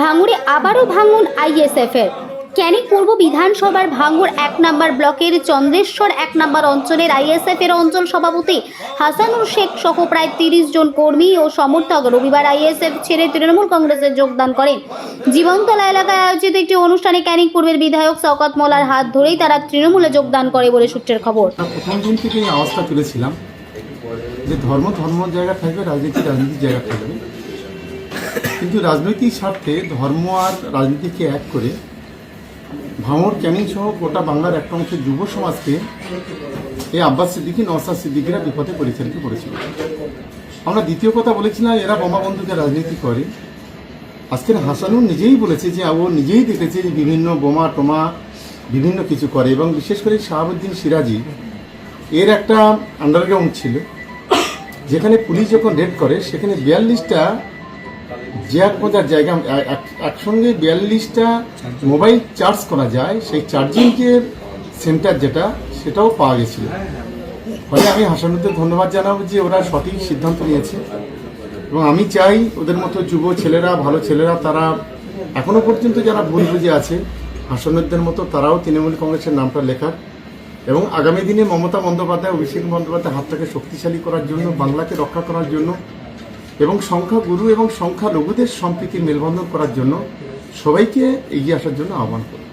ভাঙুরে আবারও ভাঙুন আইএসএফের ক্যানিং পূর্ব বিধানসভার ভাঙ্গুর এক নম্বর ব্লকের চন্দ্রেশ্বর এক নম্বর অঞ্চলের আইএসএফ এর অঞ্চল সভাপতি হাসানুর শেখ সহ প্রায় তিরিশ জন কর্মী ও সমর্থক রবিবার আইএসএফ ছেড়ে তৃণমূল কংগ্রেসে যোগদান করেন। জীবনতলা এলাকায় আয়োজিত একটি অনুষ্ঠানে ক্যানিং পূর্বের বিধায়ক শওকত মোলার হাত ধরেই তারা তৃণমূলে যোগদান করে বলে সূত্রের খবর। প্রথম দিন থেকে আওয়াজটা তুলেছিলাম যে ধর্ম ধর্ম জায়গা থাকবে, রাজনীতি রাজনীতির জায়গা থাকবে। কিন্তু রাজনৈতিক স্বার্থে ধর্ম আর রাজনীতিকে এক করে ভাঙড় ক্যানিং সহ গোটা বাংলার একটা অংশের যুব সমাজকে এই আব্বাস সিদ্দিকী নওসাদ সিদ্দিকিরা বিপদে পরিচালিত করেছিল আমরা দ্বিতীয় কথা বলেছিলাম, এরা বোমা বন্ধুকে রাজনীতি করে। আজকের হাসানুর নিজেই বলেছে যে, ও নিজেই দেখেছে যে বিভিন্ন বোমা টোমা বিভিন্ন কিছু করে এবং বিশেষ করে শাহাবুদ্দিন সিরাজি এর একটা আন্ডারগ্রাউন্ড ছিল, যেখানে পুলিশ যখন রেড করে, সেখানে বিয়াল্লিশটা জ্যাক বোঝার জায়গা? এক- এক- একসঙ্গে বিয়াল্লিশটা মোবাইল চার্জ করা যায়। সেই চার্জিংয়ের সেন্টার যেটা সেটাও পাওয়া গেছিল। ফলে আমি হাসানুদ্দের ধন্যবাদ জানাব যে ওরা সঠিক সিদ্ধান্ত নিয়েছে। এবং আমি চাই ওদের মতো যুব ছেলেরা ভালো ছেলেরা তারা এখনও পর্যন্ত যারা ভুল বুঝে আছে হাসানুদ্দের মতো তারাও তৃণমূল কংগ্রেসের নামটা লেখার। এবং আগামী দিনে মমতা বন্দ্যোপাধ্যায় অভিষেক বন্দ্যোপাধ্যায় হাতটাকে শক্তিশালী করার জন্য বাংলাকে রক্ষা করার জন্য এবং সংখ্যা গুরু এবং সংখ্যা লঘুদের সম্প্রীতি মেলবন্ধন করার জন্য সবাইকে এগিয়ে আসার জন্য আহ্বান করি